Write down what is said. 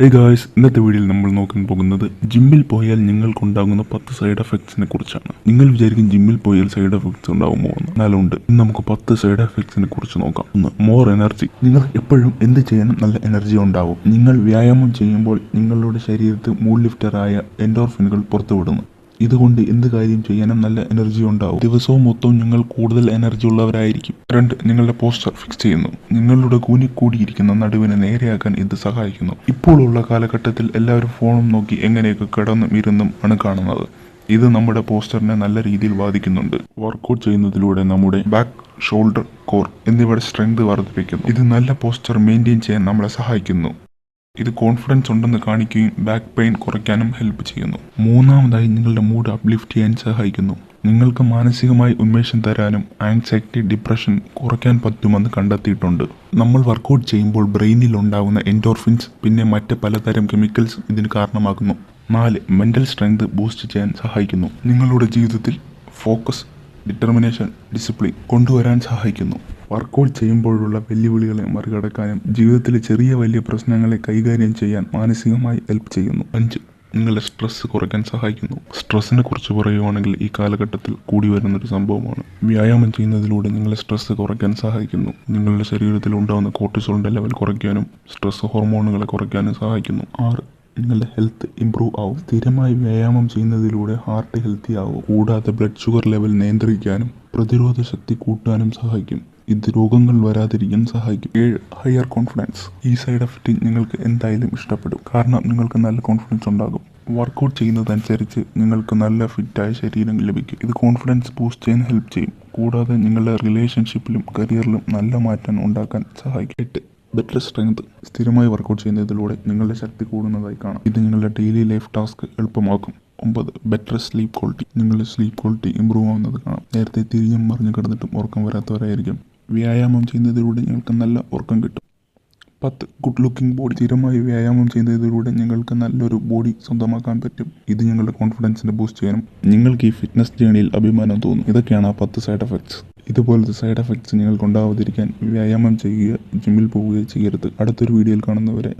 Hey guys ഇന്നത്തെ വീഡിയോയിൽ നമ്മൾ നോക്കാൻ പോകുന്നത് ജിമ്മിൽ പോയാൽ നിങ്ങൾക്കുണ്ടാകുന്ന പത്ത് സൈഡ് എഫക്ട്സിനെ കുറിച്ചാണ്. നിങ്ങൾ വിചാരിക്കും ജിമ്മിൽ പോയാൽ സൈഡ് എഫക്ട്സ് ഉണ്ടാകുമോ എന്ന്. എന്നാലുണ്ട് ഇന്ന് നമുക്ക് പത്ത് സൈഡ് എഫക്ട്സിനെ കുറിച്ച് നോക്കാം. ഒന്ന് മോർ എനർജി നിങ്ങൾ എപ്പോഴും എന്ത് ചെയ്യാനും നല്ല എനർജി ഉണ്ടാവും. നിങ്ങൾ വ്യായാമം ചെയ്യുമ്പോൾ നിങ്ങളുടെ ശരീരത്തിൽ മൂഡ് ലിഫ്റ്ററായ എൻഡോർഫിനുകൾ പുറത്തുവിടുന്നു. ഇതുകൊണ്ട് എന്ത് കാര്യം ചെയ്യാനും നല്ല എനർജി ഉണ്ടാവും. ദിവസവും മൊത്തം നിങ്ങൾ കൂടുതൽ എനർജി ഉള്ളവരായിരിക്കും. രണ്ട് നിങ്ങളുടെ പോസ്റ്റർ ഫിക്സ് ചെയ്യുന്നു. നിങ്ങളുടെ കൂനിക്കൂടിയിരിക്കുന്ന നടുവിനെ നേരെയാക്കാൻ ഇത് സഹായിക്കുന്നു. ഇപ്പോഴുള്ള കാലഘട്ടത്തിൽ എല്ലാവരും ഫോണും നോക്കി എങ്ങനെയൊക്കെ കിടന്നും ഇരുന്നും ആണ് കാണുന്നത്. ഇത് നമ്മുടെ പോസ്റ്ററിനെ നല്ല രീതിയിൽ ബാധിക്കുന്നുണ്ട്. വർക്കൗട്ട് ചെയ്യുന്നതിലൂടെ നമ്മുടെ ബാക്ക് ഷോൾഡർ കോർ എന്നിവയുടെ സ്ട്രെങ്ത് വർദ്ധിപ്പിക്കുന്നു. ഇത് നല്ല പോസ്റ്റർ മെയിന്റെയിൻ ചെയ്യാൻ നമ്മളെ സഹായിക്കുന്നു. ഇത് കോൺഫിഡൻസ് ഉണ്ടെന്ന് കാണിക്കുകയും ബാക്ക് പെയിൻ കുറയ്ക്കാനും ഹെൽപ്പ് ചെയ്യുന്നു. മൂന്നാമതായി നിങ്ങളുടെ മൂഡ് അപ്ലിഫ്റ്റ് ചെയ്യാൻ സഹായിക്കുന്നു. നിങ്ങൾക്ക് മാനസികമായി ഉന്മേഷം തരാനും ആങ്സൈറ്റി ഡിപ്രഷൻ കുറയ്ക്കാൻ പറ്റുമെന്ന് കണ്ടെത്തിയിട്ടുണ്ട്. നമ്മൾ വർക്കൗട്ട് ചെയ്യുമ്പോൾ ബ്രെയിനിൽ ഉണ്ടാകുന്ന എൻഡോർഫിൻസ് പിന്നെ മറ്റ് പലതരം കെമിക്കൽസ് ഇതിന് കാരണമാകുന്നു. നാല് മെന്റൽ സ്ട്രെങ്ത് ബൂസ്റ്റ് ചെയ്യാൻ സഹായിക്കുന്നു. നിങ്ങളുടെ ജീവിതത്തിൽ ഫോക്കസ് ഡിറ്റർമിനേഷൻ ഡിസിപ്ലിൻ കൊണ്ടുവരാൻ സഹായിക്കുന്നു. വർക്കൗട്ട് ചെയ്യുമ്പോഴുള്ള വെല്ലുവിളികളെ മറികടക്കാനും ജീവിതത്തിലെ ചെറിയ വലിയ പ്രശ്നങ്ങളെ കൈകാര്യം ചെയ്യാൻ മാനസികമായി ഹെൽപ്പ് ചെയ്യുന്നു. അഞ്ച് നിങ്ങളുടെ സ്ട്രെസ് കുറയ്ക്കാൻ സഹായിക്കുന്നു. സ്ട്രെസ്സിനെ കുറിച്ച് പറയുവാണെങ്കിൽ ഈ കാലഘട്ടത്തിൽ കൂടി വരുന്നൊരു സംഭവമാണ്. വ്യായാമം ചെയ്യുന്നതിലൂടെ നിങ്ങളെ സ്ട്രെസ്സ് കുറയ്ക്കാൻ സഹായിക്കുന്നു. നിങ്ങളുടെ ശരീരത്തിൽ ഉണ്ടാകുന്ന കോർട്ടിസോളിന്റെ ലെവൽ കുറയ്ക്കാനും സ്ട്രെസ് ഹോർമോണുകളെ കുറയ്ക്കാനും സഹായിക്കുന്നു. ആറ് നിങ്ങളുടെ ഹെൽത്ത് ഇമ്പ്രൂവ് ആവും. സ്ഥിരമായി വ്യായാമം ചെയ്യുന്നതിലൂടെ ഹാർട്ട് ഹെൽത്തി ആവും. കൂടാതെ ബ്ലഡ് ഷുഗർ ലെവൽ നിയന്ത്രിക്കാനും പ്രതിരോധ ശക്തി കൂട്ടാനും സഹായിക്കും. ഇത് രോഗങ്ങൾ വരാതിരിക്കാൻ സഹായിക്കും. ഏഴ് ഹയർ കോൺഫിഡൻസ് ഈ സൈഡ് എഫക്റ്റ് നിങ്ങൾക്ക് എന്തായാലും ഇഷ്ടപ്പെടും. കാരണം നിങ്ങൾക്ക് നല്ല കോൺഫിഡൻസ് ഉണ്ടാകും. വർക്കൗട്ട് ചെയ്യുന്നതനുസരിച്ച് നിങ്ങൾക്ക് നല്ല ഫിറ്റായ ശരീരം ലഭിക്കും. ഇത് കോൺഫിഡൻസ് ബൂസ്റ്റ് ചെയ്യാൻ ഹെൽപ്പ് ചെയ്യും. കൂടാതെ നിങ്ങളുടെ റിലേഷൻഷിപ്പിലും കരിയറിലും നല്ല മാറ്റം ഉണ്ടാക്കാൻ സഹായിക്കും. എട്ട് ബെറ്റർ സ്ട്രെങ്ത് സ്ഥിരമായി വർക്കൗട്ട് ചെയ്യുന്നതിലൂടെ നിങ്ങളുടെ ശക്തി കൂടുന്നതായി കാണാം. ഇത് നിങ്ങളുടെ ഡെയിലി ലൈഫ് ടാസ്ക് എളുപ്പമാക്കും. ഒമ്പത് ബെറ്റർ സ്ലീപ്പ് ക്വാളിറ്റി നിങ്ങളുടെ സ്ലീപ്പ് ക്വാളിറ്റി ഇമ്പ്രൂവ് ആവുന്നത് കാണാം. നേരത്തെ തിരിഞ്ഞും മറിഞ്ഞു കിടന്നിട്ടും ഉറക്കം വരാത്തവരായിരിക്കും. വ്യായാമം ചെയ്യുന്നതിലൂടെ നിങ്ങൾക്ക് നല്ല ഉറക്കം കിട്ടും. പത്ത് ഗുഡ് ലുക്കിംഗ് ബോഡി സ്ഥിരമായി വ്യായാമം ചെയ്യുന്നതിലൂടെ നിങ്ങൾക്ക് നല്ലൊരു ബോഡി സ്വന്തമാക്കാൻ പറ്റും. ഇത് ഞങ്ങളുടെ കോൺഫിഡൻസിനെ ബൂസ്റ്റ് ചെയ്യാനും നിങ്ങൾക്ക് ഈ ഫിറ്റ്നസ് ജേണിയിൽ അഭിമാനം തോന്നും. ഇതൊക്കെയാണ് ആ പത്ത് സൈഡ് എഫക്ട്സ് ഇതുപോലത്തെ സൈഡ് എഫക്ട്സ് നിങ്ങൾക്ക് ഉണ്ടാവാതിരിക്കാൻ വ്യായാമം ചെയ്യുക ജിമ്മിൽ പോവുകയോ ചെയ്യരുത്. അടുത്തൊരു വീഡിയോയിൽ കാണുന്നവരെ